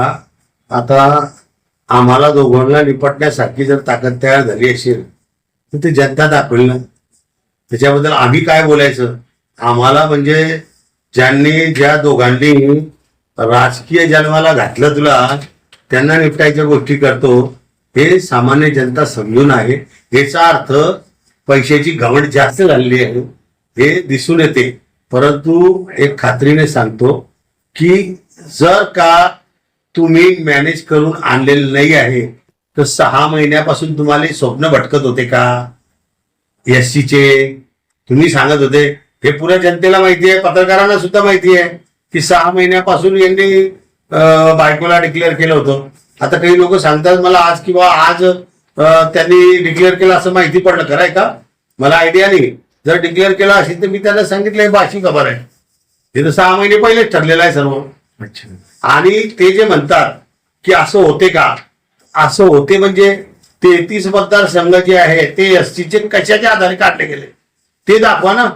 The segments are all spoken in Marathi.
आता आम्हाला दोघांना निपटण्यासारखी जर ताकद तयार झाली असेल तर ते जनता दाखवेल ना. त्याच्याबद्दल आम्ही काय बोलायचं? आम्हाला म्हणजे ज्यांनी ज्या दोघांनी राजकीय जन्माला घातलं तुला त्यांना निपटायच्या गोष्टी करतो हे सामान्य जनता समजून आहे. याचा अर्थ पैशाची घवड जास्त झालेली आहे हे दिसून येते. परंतु एक खात्रीने सांगतो की जर का तुम्ही मॅनेज करून आणलेलं नाही आहे तर सहा महिन्यापासून तुम्हाला स्वप्न भटकत होते का? एस चे तुम्ही सांगत होते. हे पुऱ्या जनतेला माहिती आहे पत्रकारांना सुद्धा माहिती आहे की सहा महिन्यापासून यांनी बायकोला डिक्लेअर केलं होतं. आता काही लोक सांगतात मला आज किंवा आज त्यांनी डिक्लेअर केलं असं माहिती पडलं. खरं आहे का? मला आयडिया नाही. जर डिक्लेअर केलं असेल तर मी त्यांना सांगितलं हे बाशी खबर आहे. हे तर सहा महिने पहिलेच ठरलेलं आहे सर्व. अच्छा. आणि ते जे म्हणतात की असं होते का? असं होते म्हणजे तेहतीस मतदारसंघ जे आहे ते एस टीचे कशाच्या आधारे काढले गेले? ते दाखवा ना.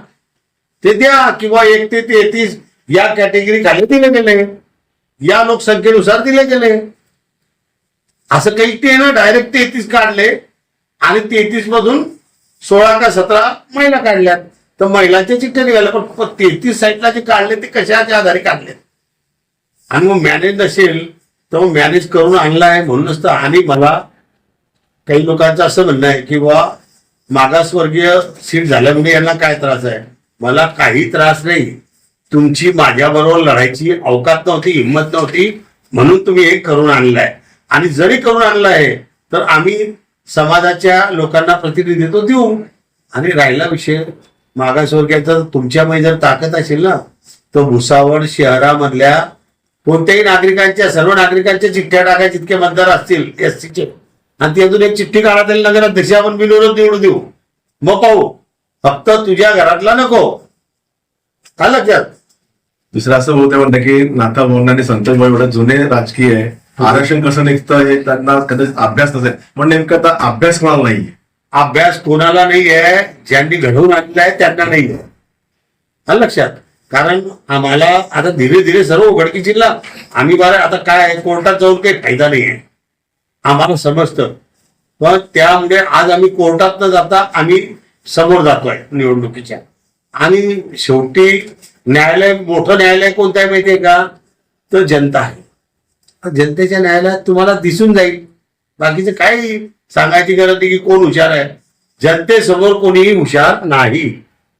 ते द्या किंवा एक ते तेहतीस या कॅटेगरी खाली दिले गेले. या लोकसंख्येनुसार दिले गेले. असं काही ते ना डायरेक्ट तेहतीस काढले आणि तेहतीस मधून सोळा का सतरा महिला काढल्यात. तर महिलांच्या चिठ्ठ्या निघाल्या पण तेहतीस साईडला जे काढले ते कशाच्या आधारे काढले आणि मग मॅनेज नसेल तर मग मॅनेज करून आणला आहे म्हणूनच तर आणि मला काही लोकांचं असं म्हणणं आहे की बा मागासवर्गीय सीट झाल्यामुळे म्हणजे यांना काय त्रास आहे? मला काही त्रास नाही. तुमची माझ्याबरोबर लढायची अवकात नव्हती हिंमत नव्हती म्हणून तुम्ही हे करून आणलाय. आणि जरी करून आणलं आहे तर आम्ही समाजाच्या लोकांना प्रतिनिधित्व देऊ. आणि राहिला विषय मागासवर्गीयाचा तुमच्यामध्ये जर ताकद असेल ना तर भुसावळ शहरामधल्या कोणत्याही नागरिकांच्या सर्व नागरिकांच्या चिठ्ठ्या टाकायच्या जितके मतदार असतील एस चे. आणि ती अजून एक चिठ्ठी काढा तरी नगराध्यक्ष आपण बिनविरोध निवडून देऊ. मग पाहू. फक्त तुझ्या घरातला नको. का लक्षात दुसरं असं होतं म्हणतं की नाथा मोहन आणि संतोष भाऊ एवढे जुने राजकीय आहे. आरक्षण कसं निघतं हे त्यांना कदाचित अभ्यास नसेल. पण नेमकं आता अभ्यास कोणाला नाहीये? अभ्यास कोणाला नाही आहे ज्यांनी घडवून आणला आहे त्यांना नाही आहे आलं लक्षात? कारण आम्हाला आता धीरे धीरे सर्व उघडकीचीला आम्ही बरं आता काय आहे, कोर्टात जाऊन काही फायदा नाही आहे. आम्हाला समजतं. पण त्यामुळे आज आम्ही कोर्टात न जाता आम्ही समोर जातोय निवडणुकीच्या. आणि शेवटी न्यायालय मोठं न्यायालय कोणतं आहे माहितीये का? तर जनता आहे. जनतेच्या न्यायालयात तुम्हाला दिसून जाईल. बाकीचं काही सांगायची गरज नाही की कोण हुशार आहे. जनतेसमोर कोणीही हुशार नाही.